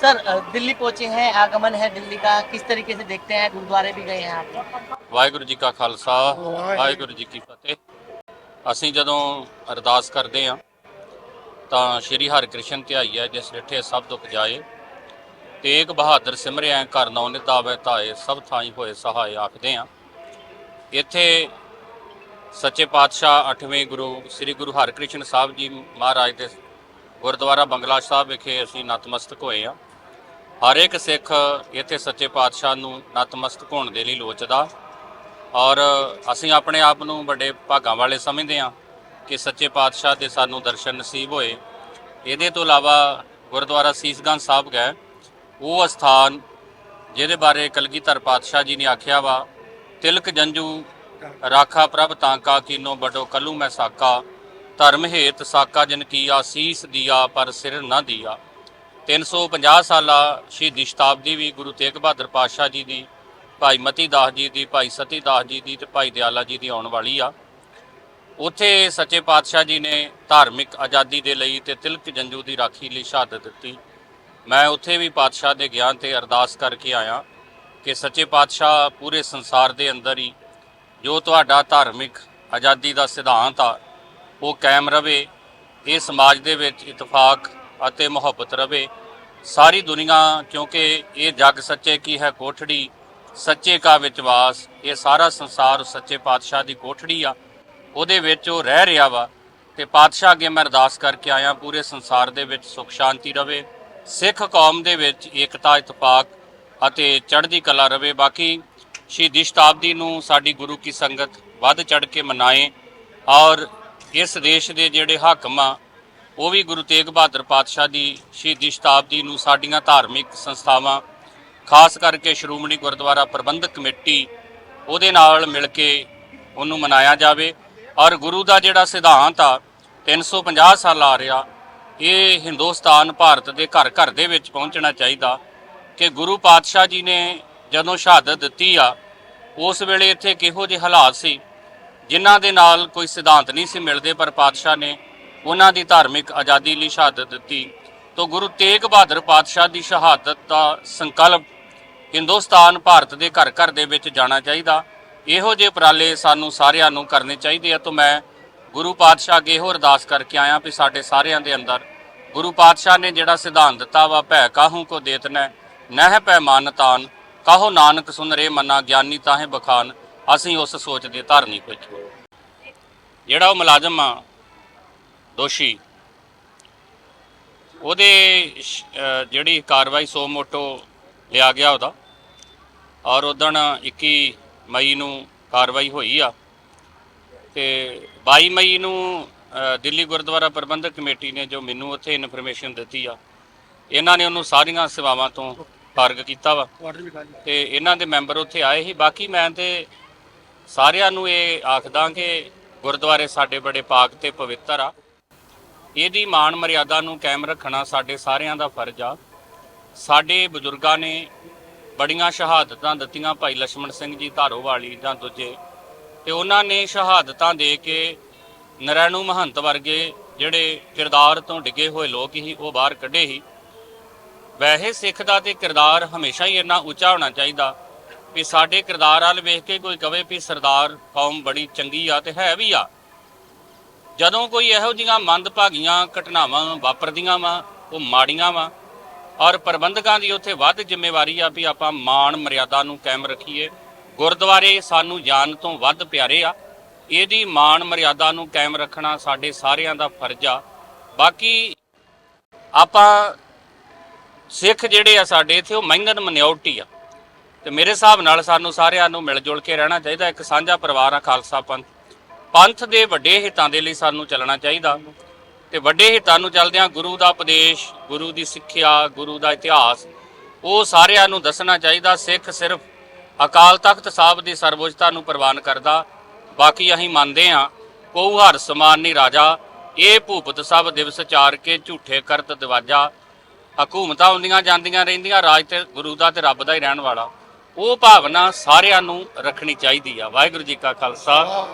Sir अ, दिल्ली पहुंचे हैं आगमन है दिल्ली का किस तरीके से देखते हैं गुरुद्वारे भी गए हैं आप ਵਾਹਿਗੁਰੂ ਜੀ ਕਾ ਖਾਲਸਾ ਵਾਹਿਗੁਰੂ ਜੀ ਕੀ ਫਤਿਹ ਅਸੀਂ ਜਦੋਂ ਅਰਦਾਸ ਕਰਦੇ ਹਾਂ ਤਾਂ ਸ਼੍ਰੀ ਹਰਿਕ੍ਰਿਸ਼ਨ ਧਿਆਈ ਹੈ ਜਿਸ ਡਿਠੇ ਸਭ ਦੁੱਖ ਜਾਏ ਤੇਗ ਬਹਾਦਰ ਸਿਮਰਿਆ ਘਰ ਨੌ ਨਿਤਾਵੇ ਧਾਏ ਸਭ ਥਾਈ ਹੋਏ ਸਹਾਏ ਆਖਦੇ ਹਾਂ ਇੱਥੇ ਸੱਚੇ ਪਾਤਸ਼ਾਹ 8ਵੇਂ ਗੁਰੂ ਸ੍ਰੀ ਗੁਰੂ ਹਰਿਕ੍ਰਿਸ਼ਨ ਸਾਹਿਬ ਜੀ ਮਹਾਰਾਜ ਦੇ ਗੁਰਦੁਆਰਾ ਬੰਗਲਾ ਸਾਹਿਬ ਵਿਖੇ ਅਸੀਂ ਨਤਮਸਤਕ ਹੋਏ ਹਾਂ ਹਰ ਇੱਕ ਸਿੱਖ ਇੱਥੇ ਸੱਚੇ ਪਾਤਸ਼ਾਹ ਨੂੰ ਨਤਮਸਤਕ ਹੋਣ ਦੇ ਲਈ ਲੋਚਦਾ। ਔਰ ਅਸੀਂ ਆਪਣੇ ਆਪ ਨੂੰ ਵੱਡੇ ਭਾਗਾਂ ਵਾਲੇ ਸਮਝਦੇ ਹਾਂ ਕਿ ਸੱਚੇ ਪਾਤਸ਼ਾਹ ਦੇ ਸਾਨੂੰ ਦਰਸ਼ਨ ਨਸੀਬ ਹੋਏ। ਇਹਦੇ ਤੋਂ ਇਲਾਵਾ ਗੁਰਦੁਆਰਾ ਸੀਸਗੰਜ ਸਾਹਿਬ ਗਏ। ਉਹ ਸਥਾਨ ਜਿਹਦੇ ਬਾਰੇ ਕਲਗੀਧਰ ਪਾਤਸ਼ਾਹ ਜੀ ਨੇ ਆਖਿਆ ਵਾ, ਤਿਲਕ ਜੰਜੂ ਰਾਖਾ ਪ੍ਰਭ ਤਾਂਕਾ ਕੀਨੋ ਬਡੋ ਕੱਲੂ ਮੈਂ ਸਾਕਾ, ਧਰਮ ਹੇਤ ਸਾਕਾ ਜਨ ਕੀਆ, ਸੀਸ ਦੀਆ ਪਰ ਸਿਰ ਨਾ ਦੀਆ। 350 ਸਾਲਾ ਸ਼ਹੀਦੀ ਸ਼ਤਾਬਦੀ ਵੀ ਗੁਰੂ ਤੇਗ ਬਹਾਦਰ ਪਾਤਸ਼ਾਹ ਜੀ ਦੀ, ਭਾਈ ਮਤੀ ਦਾਸ ਜੀ ਦੀ, ਭਾਈ ਸਤੀ ਦਾਸ ਜੀ ਦੀ ਤੇ ਭਾਈ ਦਿਆਲਾ ਜੀ ਦੀ ਆਉਣ ਵਾਲੀ ਆ। ਉੱਥੇ ਸੱਚੇ ਪਾਤਸ਼ਾਹ ਜੀ ਨੇ ਧਾਰਮਿਕ ਆਜ਼ਾਦੀ ਦੇ ਲਈ ਤੇ ਤਿਲਕ ਜੰਜੂ ਦੀ ਰਾਖੀ ਲਈ ਸ਼ਹਾਦਤ ਦਿੱਤੀ। ਮੈਂ ਉੱਥੇ ਵੀ ਪਾਤਸ਼ਾਹ ਦੇ ਗਿਆਨ ਤੇ ਅਰਦਾਸ ਕਰਕੇ ਆਇਆ ਕਿ ਸੱਚੇ ਪਾਤਸ਼ਾਹ ਪੂਰੇ ਸੰਸਾਰ ਦੇ ਅੰਦਰ ਹੀ ਜੋ ਤੁਹਾਡਾ ਧਾਰਮਿਕ ਆਜ਼ਾਦੀ ਦਾ ਸਿਧਾਂਤ ਆ, ਉਹ ਕਾਇਮ ਰਵੇ, ਇਹ ਸਮਾਜ ਦੇ ਵਿੱਚ ਇਤਫਾਕ ਅਤੇ ਮੁਹੱਬਤ ਰਵੇ। ਸਾਰੀ ਦੁਨੀਆ, ਕਿਉਂਕਿ ਇਹ ਜੱਗ ਸੱਚੇ ਕੀ ਹੈ ਕੋਠੜੀ, ਸੱਚੇ ਕਾ ਵਿਚਵਾਸ, ਇਹ ਸਾਰਾ ਸੰਸਾਰ ਸੱਚੇ ਪਾਤਸ਼ਾਹ ਦੀ ਕੋਠੜੀ ਆ। ਉਹਦੇ ਵਿੱਚ ਉਹ ਰਹਿ ਰਿਹਾ ਵਾ ਤੇ ਪਾਤਸ਼ਾਹ ਅੱਗੇ ਮੈਂ ਅਰਦਾਸ ਕਰਕੇ ਆਇਆ, ਪੂਰੇ ਸੰਸਾਰ ਦੇ ਵਿੱਚ ਸੁਖ ਸ਼ਾਂਤੀ ਰਵੇ, ਸਿੱਖ ਕੌਮ ਦੇ ਵਿੱਚ ਏਕਤਾ ਇਤਫਾਕ ਅਤੇ ਚੜ੍ਹਦੀ ਕਲਾ ਰਵੇ। ਬਾਕੀ ਸ਼ਹੀਦੀ ਸ਼ਤਾਬਦੀ ਨੂੰ ਸਾਡੀ ਗੁਰੂ ਕੀ ਸੰਗਤ ਵੱਧ ਚੜ੍ਹ ਕੇ ਮਨਾਏ ਔਰ ਇਸ ਦੇਸ਼ ਦੇ ਜਿਹੜੇ ਹਾਕਮ ਆ ਉਹ ਵੀ ਗੁਰੂ ਤੇਗ ਬਹਾਦਰ ਪਾਤਸ਼ਾਹ ਦੀ ਸ਼ਹੀਦੀ ਸ਼ਤਾਬਦੀ ਨੂੰ ਸਾਡੀਆਂ ਧਾਰਮਿਕ ਸੰਸਥਾਵਾਂ, ਖਾਸ ਕਰਕੇ ਸ਼੍ਰੋਮਣੀ ਗੁਰਦੁਆਰਾ ਪ੍ਰਬੰਧਕ ਕਮੇਟੀ, ਉਹਦੇ ਨਾਲ ਮਿਲ ਕੇ ਉਹਨੂੰ ਮਨਾਇਆ ਜਾਵੇ। ਔਰ ਗੁਰੂ ਦਾ ਜਿਹੜਾ ਸਿਧਾਂਤ ਆ 350 ਸਾਲ ਆ ਰਿਹਾ, ਇਹ ਹਿੰਦੁਸਤਾਨ, ਭਾਰਤ ਦੇ ਘਰ ਘਰ ਦੇ ਵਿੱਚ ਪਹੁੰਚਣਾ ਚਾਹੀਦਾ ਕਿ ਗੁਰੂ ਪਾਤਸ਼ਾਹ ਜੀ ਨੇ ਜਦੋਂ ਸ਼ਹਾਦਤ ਦਿੱਤੀ ਆ, ਉਸ ਵੇਲੇ ਇੱਥੇ ਕਿਹੋ ਜਿਹੇ ਹਾਲਾਤ ਸੀ, ਜਿਨ੍ਹਾਂ ਦੇ ਨਾਲ ਕੋਈ ਸਿਧਾਂਤ ਨਹੀਂ ਸੀ ਮਿਲਦੇ, ਪਰ ਪਾਤਸ਼ਾਹ ਨੇ ਉਹਨਾਂ ਦੀ ਧਾਰਮਿਕ ਆਜ਼ਾਦੀ ਲਈ ਸ਼ਹਾਦਤ ਦਿੱਤੀ। ਤੋਂ ਗੁਰੂ ਤੇਗ ਬਹਾਦਰ ਪਾਤਸ਼ਾਹ ਦੀ ਸ਼ਹਾਦਤ ਦਾ ਸੰਕਲਪ ਹਿੰਦੁਸਤਾਨ, ਭਾਰਤ ਦੇ ਘਰ ਘਰ ਦੇ ਵਿੱਚ ਜਾਣਾ ਚਾਹੀਦਾ। ਇਹੋ ਜਿਹੇ ਉਪਰਾਲੇ ਸਾਨੂੰ ਸਾਰਿਆਂ ਨੂੰ ਕਰਨੇ ਚਾਹੀਦੇ ਆ। ਤੋਂ ਮੈਂ ਗੁਰੂ ਪਾਤਸ਼ਾਹ ਅੱਗੇ ਇਹੋ ਅਰਦਾਸ ਕਰਕੇ ਆਇਆ ਵੀ ਸਾਡੇ ਸਾਰਿਆਂ ਦੇ ਅੰਦਰ ਗੁਰੂ ਪਾਤਸ਼ਾਹ ਨੇ ਜਿਹੜਾ ਸਿਧਾਂਤ ਦਿੱਤਾ ਵਾ, ਭੈ ਕਾਹੂ ਕੋ ਦੇਤਨੈ ਨਹਿ ਪੈ ਮਾਨਤਾਨ ਕਾਹੋ ਨਾਨਕ ਸੁਨ ਰੇ ਮਨਾ ਗਿਆਨੀ ਤਾਹੇ ਬਖਾਨ, ਅਸੀਂ ਉਸ ਸੋਚ ਦੇ ਧਾਰਨੀ ਵਿੱਚ ਜਿਹੜਾ ਉਹ ਮੁਲਾਜ਼ਮ ਆ ਦੋਸ਼ੀ। ਉਹਦੇ ਜਿਹੜੀ ਕਾਰਵਾਈ ਸੋ ਮੋਟੋ ਲਿਆ ਗਿਆ ਉਹਦਾ। ਔਰ ਉਦਣ 21 ਮਈ ਨੂੰ ਕਾਰਵਾਈ ਹੋਈ ਆ। ਤੇ 22 ਮਈ ਨੂੰ ਦਿੱਲੀ ਗੁਰਦੁਆਰਾ ਪ੍ਰਬੰਧਕ ਕਮੇਟੀ ਨੇ ਜੋ ਮੈਨੂੰ ਉੱਥੇ ਇਨਫੋਰਮੇਸ਼ਨ ਦਿੱਤੀ ਆ ਇਹਨਾਂ ਨੇ ਉਹਨੂੰ ਸਾਰੀਆਂ ਸੇਵਾਵਾਂ ਤੋਂ ਫਾਰਗ ਕੀਤਾ ਵਾ। ਤੇ ਇਹਨਾਂ ਦੇ ਮੈਂਬਰ ਉੱਥੇ ਆਏ ਸੀ। ਬਾਕੀ ਮੈਂ ਤੇ ਸਾਰਿਆਂ ਨੂੰ ਇਹ ਆਖਦਾ ਕਿ ਗੁਰਦੁਆਰੇ ਸਾਡੇ ਬੜੇ ਪਾਕ ਤੇ ਪਵਿੱਤਰ ਆ। ਇਹਦੀ ਮਾਣ ਮਰਿਆਦਾ ਨੂੰ ਕਾਇਮ ਰੱਖਣਾ ਸਾਡੇ ਸਾਰਿਆਂ ਦਾ ਫਰਜ਼ ਆ। ਸਾਡੇ ਬਜ਼ੁਰਗਾਂ ਨੇ ਬੜੀਆਂ ਸ਼ਹਾਦਤਾਂ ਦਿੱਤੀਆਂ ਭਾਈ ਲక్ష్మణ ਸਿੰਘ ਜੀ ਧਾਰੋ ਵਾਲੀ ਜਾਂ ਦੂਜੇ ਤੇ ਉਹਨਾਂ ਨੇ ਸ਼ਹਾਦਤਾਂ ਦੇ ਕੇ ਨਰੈਣੂ ਮਹੰਤ ਵਰਗੇ ਜਿਹੜੇ ਕਿਰਦਾਰ ਤੋਂ ਡਿੱਗੇ ਹੋਏ ਲੋਕ ਹੀ ਉਹ ਬਾਹਰ ਕੱਢੇ ਹੀ ਵੈਸੇ ਸਿੱਖ ਦਾ ਤੇ ਕਿਰਦਾਰ ਹਮੇਸ਼ਾ ਹੀ ਇੰਨਾ ਉੱਚਾ ਹੋਣਾ ਚਾਹੀਦਾ ਵੀ ਸਾਡੇ ਕਿਰਦਾਰ ਵਾਲ ਵੇਖ ਕੇ ਕੋਈ ਕਵੇ ਵੀ ਸਰਦਾਰ ਕੌਮ ਬੜੀ ਚੰਗੀ ਆ ਤੇ ਹੈ ਵੀ ਆ। ਜਦੋਂ ਕੋਈ ਇਹੋ ਜਿਹੀਆਂ ਮੰਦਭਾਗੀਆਂ ਘਟਨਾਵਾਂ ਵਾਪਰਦੀਆਂ ਵਾ, ਉਹ ਮਾੜੀਆਂ ਵਾ। ਔਰ ਪ੍ਰਬੰਧਕਾਂ ਦੀ ਉੱਥੇ ਵੱਧ ਜ਼ਿੰਮੇਵਾਰੀ ਆ ਵੀ ਆਪਾਂ ਮਾਣ ਮਰਿਆਦਾ ਨੂੰ ਕਾਇਮ ਰੱਖੀਏ। ਗੁਰਦੁਆਰੇ ਸਾਨੂੰ ਜਾਨ ਤੋਂ ਵੱਧ ਪਿਆਰੇ ਆ। ਇਹਦੀ ਮਾਣ ਮਰਿਆਦਾ ਨੂੰ ਕਾਇਮ ਰੱਖਣਾ ਸਾਡੇ ਸਾਰਿਆਂ ਦਾ ਫਰਜ਼ ਆ। ਬਾਕੀ ਆਪਾਂ ਸਿੱਖ ਜਿਹੜੇ ਆ ਸਾਡੇ ਇੱਥੇ, ਉਹ ਮਹਿੰਗਨ ਮਨਿਓਰਟੀ ਆ। ਤੇ ਮੇਰੇ ਹਿਸਾਬ ਨਾਲ ਸਾਨੂੰ ਸਾਰਿਆਂ ਨੂੰ ਮਿਲ ਜੁਲ ਕੇ ਰਹਿਣਾ ਚਾਹੀਦਾ। ਇੱਕ ਸਾਂਝਾ ਪਰਿਵਾਰ ਆ ਖਾਲਸਾ ਪੰਥ। ਪੰਥ ਦੇ ਵੱਡੇ ਹਿੱਤਾਂ ਦੇ ਲਈ ਸਾਨੂੰ ਚੱਲਣਾ ਚਾਹੀਦਾ ਤੇ ਵੱਡੇ ਹਿੱਤਾਂ ਨੂੰ ਚੱਲਦਿਆਂ ਗੁਰੂ ਦਾ ਉਪਦੇਸ਼, ਗੁਰੂ ਦੀ ਸਿੱਖਿਆ, ਗੁਰੂ ਦਾ ਇਤਿਹਾਸ, ਉਹ ਸਾਰਿਆਂ ਨੂੰ ਦੱਸਣਾ ਚਾਹੀਦਾ, ਸਿੱਖ ਸਿਰਫ ਅਕਾਲ ਤਖਤ ਸਾਹਿਬ ਦੀ ਸਰਵਉੱਚਤਾ ਨੂੰ ਪ੍ਰਵਾਨ ਕਰਦਾ, ਬਾਕੀ ਅਸੀਂ ਮੰਨਦੇ ਹਾਂ ਕੋਉ ਹਰ ਸਮਾਨ ਨਹੀਂ ਰਾਜਾ, ਇਹ ਭੂਪਤ ਸਭ ਦਿਵਸ ਚਾਰ ਕੇ ਝੂਠੇ ਕਰਤ ਦਿਵਾਜਾ ਹਕੂਮਤਾਂ ਹੁੰਦੀਆਂ ਜਾਂਦੀਆਂ ਰਹਿੰਦੀਆਂ, ਰਾਜ ਤੇ ਗੁਰੂ ਦਾ ਤੇ ਰੱਬ ਦਾ ਹੀ ਰਹਿਣ ਵਾਲਾ, ਉਹ ਭਾਵਨਾ ਸਾਰਿਆਂ ਨੂੰ ਰੱਖਣੀ ਚਾਹੀਦੀ ਆ। ਵਾਹਿਗੁਰੂ ਜੀ ਕਾ ਖਾਲਸਾ।